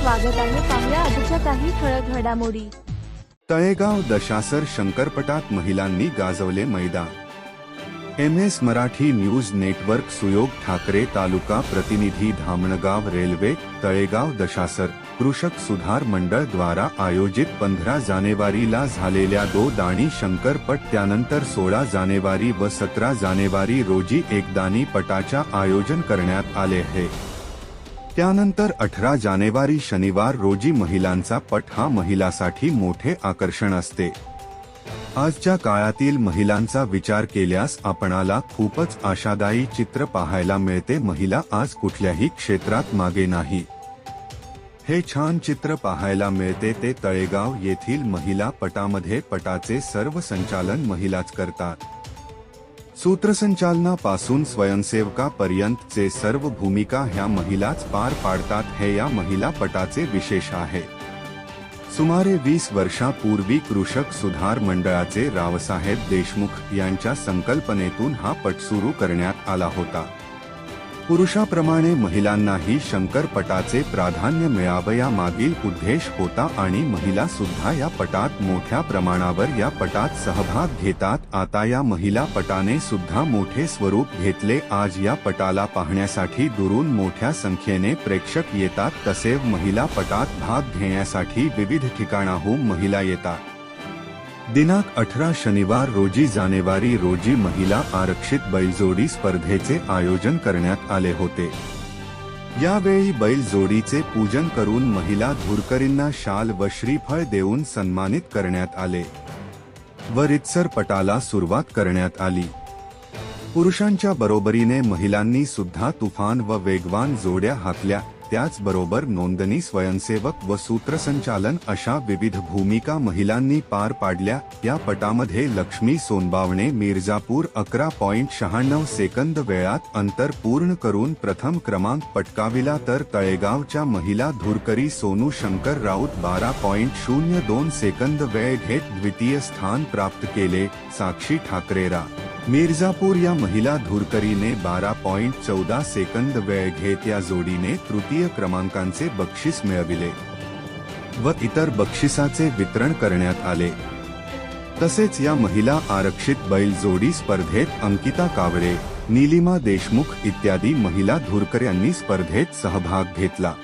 स्वागत आहे पाहुया आजच्या काही ठळक घडामोडी. तळेगाव दशासर शंकरपटात महिलांनी गाजवले मैदान. M S Marathi news network Suyog Thackeray तालुका प्रतिनिधी धामणगाव रेल्वे तळेगाव दशासर कृषक सुधार मंडळ द्वारा आयोजित पंधरा जानेवारीला झालेल्या दो दाणी शंकरपट त्यानंतर सोळा जानेवारी व सतरा जानेवारी रोजी एकदानी पटाच्या आयोजन करण्यात आले आहे. त्यानंतर अठरा जानेवारी शनिवार रोजी महिलांचा पट हा महिलासाठी मोठे आकर्षण असते. आजच्या काळातील महिलांचा विचार केल्यास आपणाला खूपच आशादायी चित्र पाहायला मिळते. महिला आज कुठल्याही क्षेत्रात मागे नाही. हे छान चित्र पाहायला मिळते. ते तळेगाव येथील महिला पटामध्ये पटाचे सर्व संचालन महिलाच करतात. सूत्रसंचालनापासून स्वयंसेवकापर्यंतचे सर्व भूमिका ह्या महिलाच पार पाडतात हे या महिला पटाचे विशेष आहे. सुमारे वीस वर्षापूर्वी कृषक सुधार मंडळाचे रावसाहेब देशमुख यांच्या संकल्पनेतून हा पट सुरू करण्यात आला होता. पुरुषाप्रमाणे महिलांनाही शंकरपटाचे प्राधान्य मिळावं यामागील उद्देश होता आणि महिला सुद्धा या पटात मोठ्या प्रमाणावर या पटात सहभाग घेतात. आता या महिला पटाने सुद्धा मोठे स्वरूप घेतले. आज या पटाला पाहण्यासाठी दुरून मोठ्या संख्येने प्रेक्षक येतात. तसेच महिला पटात भाग घेण्यासाठी विविध ठिकाणाहून महिला येतात. दिनांक अठरा शनिवार रोजी जानेवारी रोजी महिला आरक्षित बैलजोडी स्पर्धेचे आयोजन करण्यात आले होते. यावेळी बैलजोडीचे पूजन करून महिला धुरकरींना शाल व श्रीफळ देऊन सन्मानित करण्यात आले. व रितसर पटाला सुरुवात करण्यात आली. पुरुषांच्या बरोबरीने महिलांनी सुद्धा तुफान व वेगवान जोड्या हाकल्या त्याचबरोबर नोंदणी स्वयंसेवक व सूत्रसंचालन अशा विविध भूमिका महिलांनी पार पाडल्या. या पटामध्ये लक्ष्मी सोनबावणे मिर्जापूर अकरा पॉइंट शहाण्णव सेकंद वेळात अंतर पूर्ण करून प्रथम क्रमांक पटकाविला तर तळेगावच्या महिला धुरकरी सोनू शंकर राऊत बारा पॉइंट शून्य दोन सेकंद वेळ घेत द्वितीय स्थान प्राप्त केले. साक्षी ठाकरेरा. मिर्झापूर या महिला धुरकरीने बारा पॉइंट चौदा सेकंद वेळ घेत या जोडीने तृतीय क्रमांकांचे बक्षीस मिळविले व इतर बक्षिसाचे वितरण करण्यात आले. तसेच या महिला आरक्षित बैल जोडी स्पर्धेत अंकिता कावळे नीलिमा देशमुख इत्यादी महिला धुरकर यांनी स्पर्धेत सहभाग घेतला.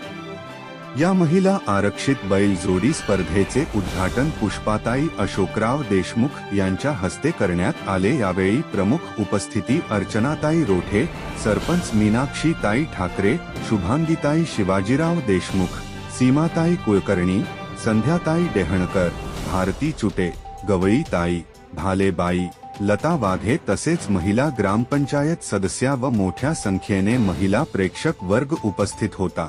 या महिला आरक्षित बैल जोडी स्पर्धेचे उद्घाटन पुष्पाताई अशोकराव देशमुख यांच्या हस्ते करण्यात आले. यावेळी प्रमुख उपस्थिती अर्चनाताई रोठे सरपंच मीनाक्षी ताई ठाकरे शुभांगीताई शिवाजीराव देशमुख सीमाताई कुलकर्णी संध्याताई डेहणकर भारती चुटे गवळीताई भालेबाई लता वाघे तसेच महिला ग्रामपंचायत सदस्या व मोठ्या संख्येने महिला प्रेक्षक वर्ग उपस्थित होता.